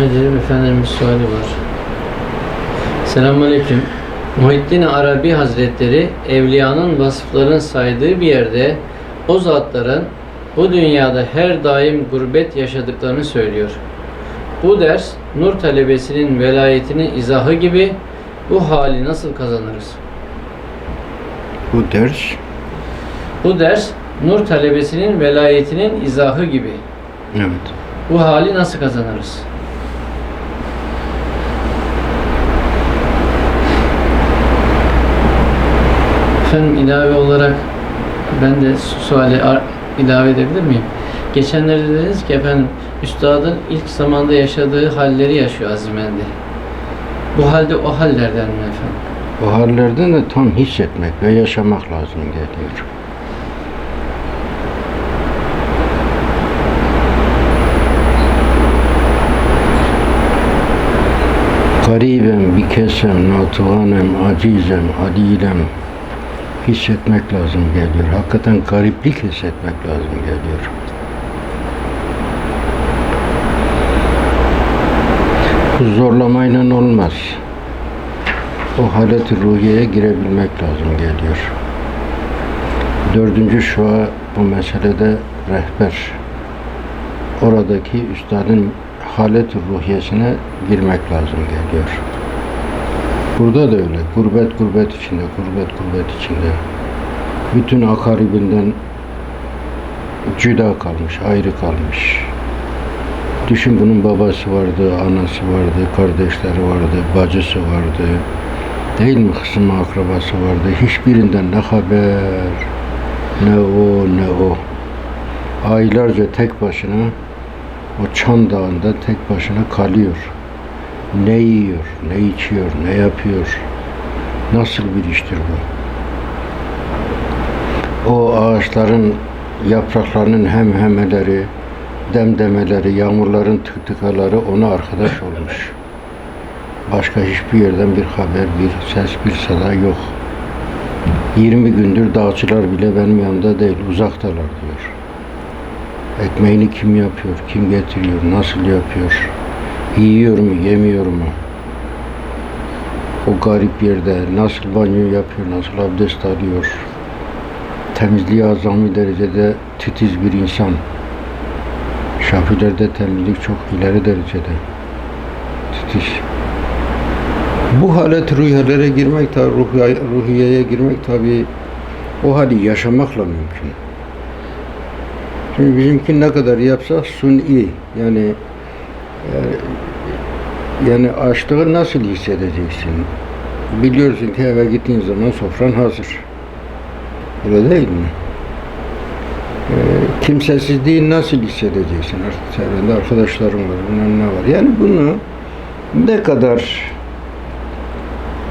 Edip Efendimiz suali var. Selamünaleyküm. Muhittin Arabi Hazretleri evliyanın vasıflarını saydığı bir yerde o zatların bu dünyada her daim gurbet yaşadıklarını söylüyor. Bu ders nur talebesinin velayetinin izahı gibi bu hali nasıl kazanırız? Bu ders Bu ders nur talebesinin velayetinin izahı gibi evet. bu hali nasıl kazanırız? Efendim ilave olarak ben de su- suali ilave edebilir miyim? Geçenlerde dediniz ki efendim üstadın ilk zamanda yaşadığı halleri yaşıyor Azimendi. Bu halde o hallerden mi efendim? O hallerden de tam hissetmek ve yaşamak lazım geliyor. Garibem, bikesem, natuhanem, acizem, adilem hissetmek lazım geliyor. Hakikaten gariplik hissetmek lazım geliyor. Bu zorlamayla olmaz. O halet ruhiyeye girebilmek lazım geliyor. Dördüncü şua bu meselede rehber. Oradaki üstadın halet ruhiyesine girmek lazım geliyor. Burada da öyle. Gurbet gurbet içinde, gurbet gurbet içinde. Bütün akaribinden cüda kalmış, ayrı kalmış. Düşün bunun babası vardı, anası vardı, kardeşleri vardı, bacısı vardı. Değil mi kısım akrabası vardı. Hiçbirinden ne haber, ne o ne o. Aylarca tek başına o Çan Dağı'nda tek başına kalıyor. Ne yiyor, ne içiyor, ne yapıyor. Nasıl bir iştir bu? O ağaçların yapraklarının hemhemeleri, demdemeleri, yağmurların tıktıkaları ona arkadaş olmuş. Başka hiçbir yerden bir haber, bir ses, bir sada yok. 20 gündür dağcılar bile benim yanımda değil, uzaktalar diyor. Ekmeğini kim yapıyor, kim getiriyor, nasıl yapıyor, yiyor mu, yemiyor mu? O garip yerde nasıl banyo yapıyor, nasıl abdest alıyor? Temizliği azami derecede titiz bir insan. Şafilerde temizlik çok ileri derecede. Titiz. Bu halet ruhiyelere girmek, ruhiye, ruhiyeye girmek tabi o hali yaşamakla mümkün. Şimdi bizimki ne kadar yapsak suni yani yani, yani açlığı nasıl hissedeceksin? Biliyorsun ki eve gittiğin zaman sofran hazır. Öyle değil mi? Ee, kimsesizliği nasıl hissedeceksin? Artık çevrende arkadaşların var, bilmem ne var. Yani bunu ne kadar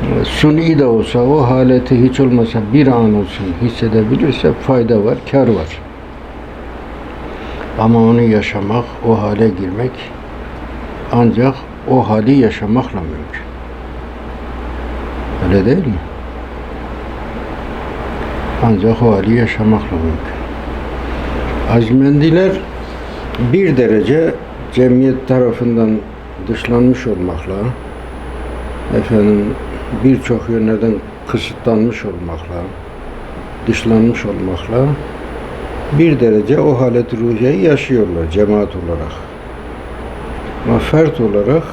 e, suni de olsa o haleti hiç olmasa bir an olsun hissedebilirse fayda var, kar var. Ama onu yaşamak, o hale girmek ancak o hali yaşamakla mümkün. Öyle değil mi? Ancak o hali yaşamakla mümkün. Azmendiler bir derece cemiyet tarafından dışlanmış olmakla, efendim birçok yönlerden kısıtlanmış olmakla, dışlanmış olmakla bir derece o halet ruhiyeyi yaşıyorlar cemaat olarak. Ama fert olarak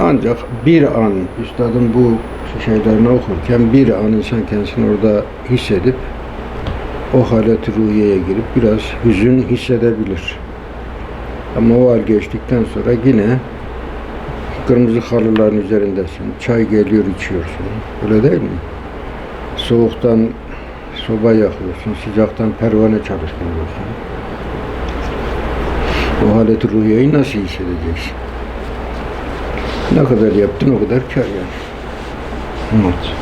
ancak bir an üstadın bu şeylerini okurken bir an insan kendisini orada hissedip o halet ruhiyeye girip biraz hüzün hissedebilir. Ama o hal geçtikten sonra yine kırmızı halıların üzerindesin. Çay geliyor içiyorsun. Öyle değil mi? Soğuktan soba yakıyorsun. Sıcaktan pervane çalıştırıyorsun. O halet ruhiyeyi nasıl hissedeceksin? Ne kadar yaptın o kadar kar yani. Evet.